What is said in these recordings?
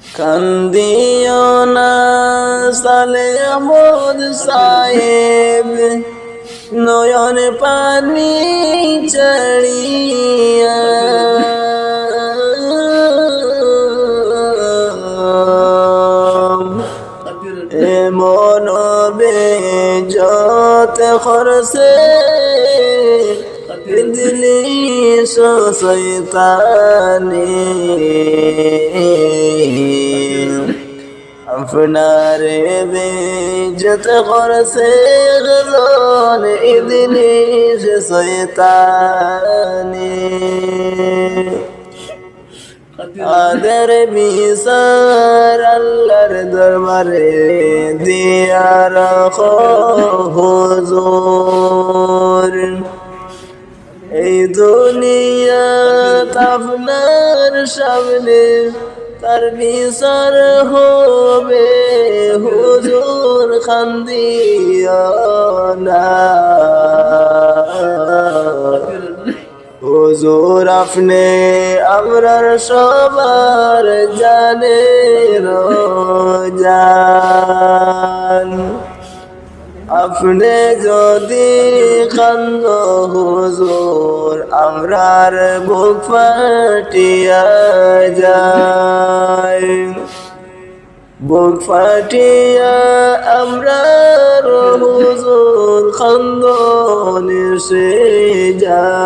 কান্দিও না সালে আমদ সাহেব। নয়ন পানি চড়িয়া। এমন বেজত খরসে দিলি শৈতানি আপনার বেজত খরসে গজন ইদিনি শৈতানি আদর বিসার আল্লাহর দরবারে দিয়া রাখো হুজুর এই দুনিয়া আপনার সামনে তার বিচার হবে হুজুর খান্দিয়া না হুজুর আপনি আমরার সবার জানে জান আপনি যদি কান্দ হুজুর, আমরার বুক ফাটিয়া যায় বুক ফাটিয়া আমরা হুজুর খন্দন সে যায়।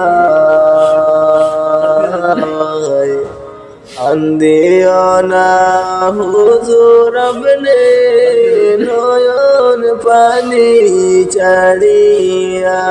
আন্দিও না হুজুর আপনি। পানি চাড়িয়া।